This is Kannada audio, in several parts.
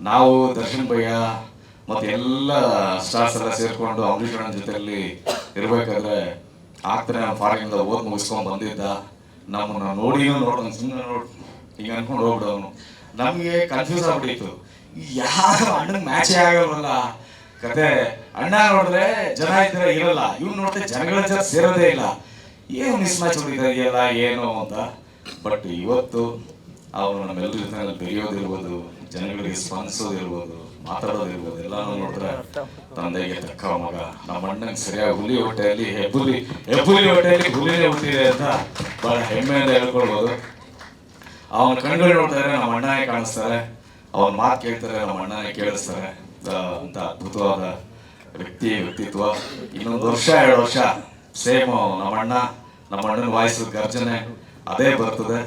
ನಾವು ದರ್ಶನ್ ಭಯ್ಯ ಮತ್ತೆ ಎಲ್ಲ ಸ್ಟಾರ್ಸ್ ಎಲ್ಲ ಸೇರ್ಕೊಂಡು ಅಂಬರೀಷ್ ಜೊತೆಯಲ್ಲಿ ಇರ್ಬೇಕಾದ್ರೆ ಆಗ್ತಾನೆ ಫಾರಿನಿಂದ ಓದ್ ಮುಗಿಸ್ಕೊಂಡ್ ಬಂದಿದ್ದ. ನಮ್ಮನ್ನ ನೋಡಿ ನೋಡೋಣ ಸುಮ್ಮನೆ ನೋಡ್ ಈಗ ಅನ್ಕೊಂಡು ಹೋಗ್ಬಿಡೋನು ನಮಗೆ ಕನ್ಫ್ಯೂಸ್ ಆಗ್ಬಿಟ್ಟಿತ್ತು. ಯಾರು ಅಣ್ಣನ ಮ್ಯಾಚೇ ಆಗಲ್ವಲ್ಲ? ಕತೆ. ಅಣ್ಣ ನೋಡಿದ್ರೆ ಜನ ಇದ್ರೆ ಇರಲ್ಲ. ಇವ್ನು ನೋಡಿದ್ರೆ ಜನಗಳ ಜನ ಸೇರೋದೇ ಇಲ್ಲ. ಏನು ಮಿಸ್ ಮ್ಯಾಚ್ ಹೊಡಿತಾ ಏನು ಅಂತ. ಬಟ್ ಇವತ್ತು ಅವನು ನಮ್ಮೆಲ್ಲರ ಜೊತೆ ಬೆರೆಯೋದಿರ್ಬೋದು. ಜನಗಳಿಗೆ ಸ್ಪಂದಿಸೋದಿರ್ಬೋದು ಮಾತಾಡೋದಿರ್ಬೋದು ಎಲ್ಲಾನು ನೋಡಿದ್ರೆ ತಂದೆಗೆ ತಕ್ಕ ಮಗ. ನಮ್ಮ ಅಣ್ಣಂಗೆ ಸರಿಯಾಗಿ ಹುಲಿ ಹೊಟ್ಟೆಯಲ್ಲಿ ಹೆಬ್ಬುಲಿ ಹೆಬ್ಬುಲಿ ಹೊಟ್ಟೆಯಲ್ಲಿ ಹುಲಿನೇ ಹುಟ್ಟಿದೆ ಅಂತ ಬಹಳ ಹೆಮ್ಮೆಯಿಂದ ಹೇಳ್ಕೊಳ್ಬೋದು. ಅವನ ಕಣ್ಗಳು ನೋಡ್ತಾರೆ ನಮ್ಮ ಅಣ್ಣನೇ ಕಾಣಿಸ್ತಾರೆ. ಅವನ ಮಾತು ಕೇಳ್ತಾರೆ, ನಮ್ಮ ಅಣ್ಣನೇ ಕೇಳಿಸ್ತಾರೆ. ಅಂತ ಅದ್ಭುತವಾದ ವ್ಯಕ್ತಿ, ವ್ಯಕ್ತಿತ್ವ. ಇನ್ನೊಂದು ವರ್ಷ, ಎರಡು ವರ್ಷ, ಸೇಮ್ ನಮ್ಮ ಅಣ್ಣ, ನಮ್ಮ ಅಣ್ಣನ ವಾಯ್ಸ್ ಗರ್ಜನೆ, ಅದೇ ಬರ್ತದೆ.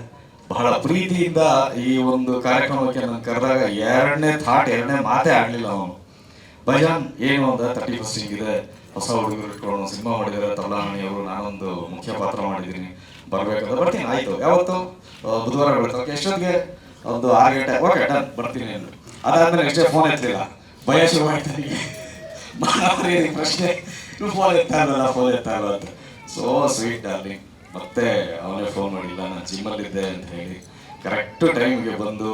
ಬಹಳ ಪ್ರೀತಿಯಿಂದ ಈ ಒಂದು ಕಾರ್ಯಕ್ರಮಕ್ಕೆ ನಾನು ಕರೆದಾಗ ಎರಡನೇ ಥಾಟ್ ಎರಡನೇ ಮಾತೇ ಆಗ್ಲಿಲ್ಲ ಅವನು. ಭಜನ್, ಏನು ಅಂತ ತರ್ಟಿ ಫಸ್ಟಿಂಗ್ ಇದೆ. ಹೊಸ ಹುಡುಗರು ಇಟ್ಕೊಂಡು ಸಿನಿಮಾ ಮಾಡಿದ್ದಾರೆ. ತಬಲಾಣಿ ಅವರು, ನಾನೊಂದು ಮುಖ್ಯ ಪಾತ್ರ ಮಾಡಿದ್ದೀನಿ. ಬರ್ಬೇಕಂತ ಬರ್ತೀನಿ. ಆಯ್ತು. ಯಾವತ್ತು? ಬುಧವಾರ ಬರ್ತಾರೆ ಎಷ್ಟೊತ್ತಿಗೆ? ಒಂದು ಆರು ಗಂಟೆ. ಓಕೆ ಡನ್ ಬರ್ತೀನಿ ಅಂದರು ಅದಾದ್ಮೇಲೆ ಎಷ್ಟೇ ಫೋನ್ ಎತ್ತಲಿಲ್ಲ. ಭಯ ಶುರುವಾಯ್ತು ಪ್ರಶ್ನೆ. ಫೋನ್ ಎತ್ತಾ ಇರಲ್ಲ ಫೋನ್ ಎತ್ತಾ ಇಲ್ಲ ಅಂತ. ಸೋ ಸ್ವೀಟ್ ಡಾರ್ಲಿಂಗ್ ಮತ್ತೆ ಅವನೇ ಫೋನ್ ಜಿಮ್ಮಲ್ಲಿದ್ದೆ ಅಂತ ಹೇಳಿ ಕರೆಕ್ಟ್ ಟೈಮ್ಗೆ ಬಂದು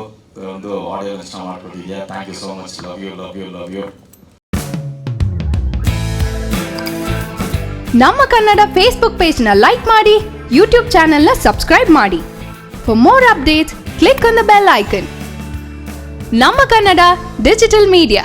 ಒಂದು ಆಡಿಯೋ ಇಷ್ಟ ಮಾಡ್ಕೊಟ್ಟಿದ್ಯಾ? Thank you so much love you love you love you ನಮ್ಮ ಕನ್ನಡ ಫೇಸ್ಬುಕ್ ಪೇಜ್ನ ಲೈಕ್ ಮಾಡಿ ಯೂಟ್ಯೂಬ್ ಚಾನೆಲ್ನ ಸಬ್ಸ್ಕ್ರೈಬ್ ಮಾಡಿ. For more updates click on the bell icon ನಮ್ಮ ಕನ್ನಡ ಡಿಜಿಟಲ್ ಮೀಡಿಯಾ